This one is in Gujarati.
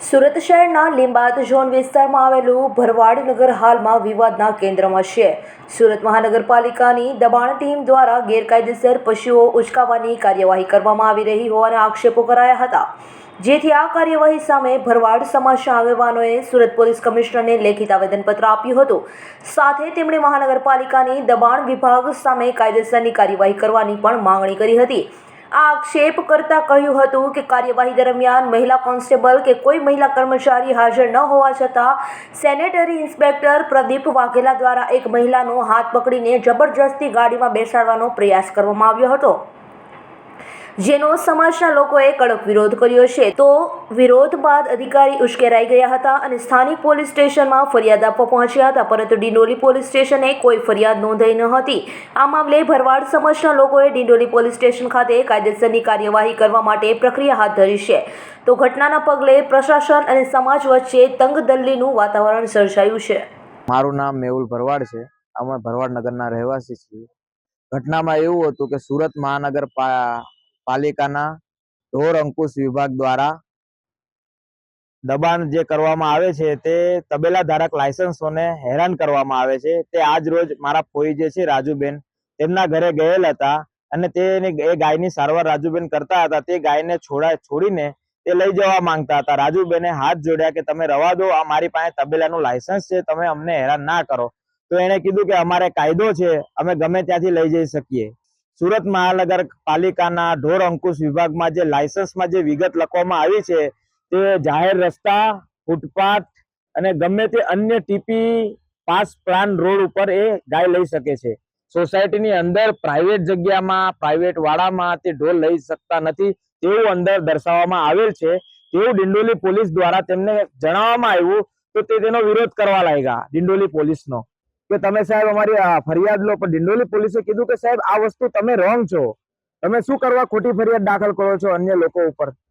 સુરત શહેરના લીંબાદ ઝોન વિસ્તારમાં આવેલું ભરવાડ નગર હાલમાં વિવાદના કેન્દ્રમાં છે. સુરત મહાનગરપાલિકાની દબાણ ટીમ દ્વારા ગેરકાયદેસર પશુઓ ઉચકાવવાની કાર્યવાહી કરવામાં આવી રહી હોવાના આક્ષેપો કરાયા હતા. જેથી આ કાર્યવાહી સામે ભરવાડ સમાજના આગેવાનોએ સુરત પોલીસ કમિશનરને લેખિત આવેદનપત્ર આપ્યું હતું. સાથે તેમણે મહાનગરપાલિકાની દબાણ વિભાગ સામે કાયદેસરની કાર્યવાહી કરવાની પણ માંગણી કરી હતી. આક્ષેપ કરતા કહ્યું હતું કે કાર્યવાહી દરમિયાન મહિલા કોન્સ્ટેબલ કે કોઈ મહિલા કર્મચારી હાજર ન હોવા છતાં સેનેટરી ઇન્સ્પેક્ટર પ્રદીપ વાઘેલા દ્વારા એક મહિલાનો હાથ પકડીને જબરજસ્તી ગાડીમાં બેસાડવાનો પ્રયાસ કરવામાં આવ્યો હતો. જેનો સમાજના લોકોએ કડક વિરોધ કર્યો છે. તો વિરોધ બાદ અધિકારી ઉશ્કેરાઈ ગયા હતા અને સ્થાનિક પોલીસ સ્ટેશનમાં ફરિયાદ આપવા પહોંચ્યા હતા, પરંતુ ડિંડોલી પોલીસ સ્ટેશને કોઈ ફરિયાદ નોંધાઈ ન હતી. આ મામલે ભરવાડ સમાજના લોકોએ ડિંડોલી પોલીસ સ્ટેશન ખાતે કાયદેસરની કાર્યવાહી કરવા માટે પ્રક્રિયા હાથ ધરી છે. તો ઘટનાના પગલે પ્રશાસન અને સમાજ વચ્ચે તંગદલ્લીનું વાતાવરણ સર્જાયું છે. મારું નામ મેહુલ ભરવાડ છે. અમે ભરવાડ નગરના રહેવાસી છીએ. ઘટનામાં એવું હતું કે સુરત મહાનગર પાલિકાના ઢોર અંકુશ વિભાગ દ્વારા દબાણ જે કરવામાં આવે છે તે તબેલા ધારક લાયસન્સોને હેરાન કરવામાં આવે છે. તે આજ રોજ મારા ફોઈ જે છે રાજુબેન તેમના ઘરે ગયેલ હતા અને તેની એ ગાયની સારવાર રાજુબેન કરતા હતા. તે ગાયને છોડા છોડીને તે લઈ જવા માંગતા હતા. રાજુબેને હાથ જોડ્યા કે તમે રવા દો, આ મારી પાસે તબેલાનું લાયસન્સ છે, તમે અમને હેરાન ના કરો. તો એણે કીધું કે અમારે કાયદો છે, અમે ગમે ત્યાંથી લઈ જઈ શકીએ. સુરત મહાનગર પાલિકાના ઢોર અંકુશ વિભાગમાં જે લાયસન્સમાં જે વિગત લખવામાં આવી છે, તે જાહેર રસ્તા, ફૂટપાથ અને ગમે તે અન્ય ટીપી પાસ પ્લાન રોડ ઉપર એ ગાય લઈ શકે છે. સોસાયટીની અંદર પ્રાઇવેટ જગ્યામાં, પ્રાઇવેટ વાડામાં તે ઢોર લઈ શકતા નથી તેવું અંદર દર્શાવવામાં આવેલ છે. તેવું ડિંડોલી પોલીસ દ્વારા તેમને જણાવવામાં આવ્યું તો તે તેનો વિરોધ કરવા લાગ્યા ડિંડોલી પોલીસનો. કે તમે સાહેબ અમારી ફરિયાદ લો, પણ ડિંડોલી પોલીસે કીધું કે સાહેબ આ વસ્તુ તમે રોંગ છો. તમે શું કરવા ખોટી ફરિયાદ દાખલ કરો છો અન્ય લોકો ઉપર?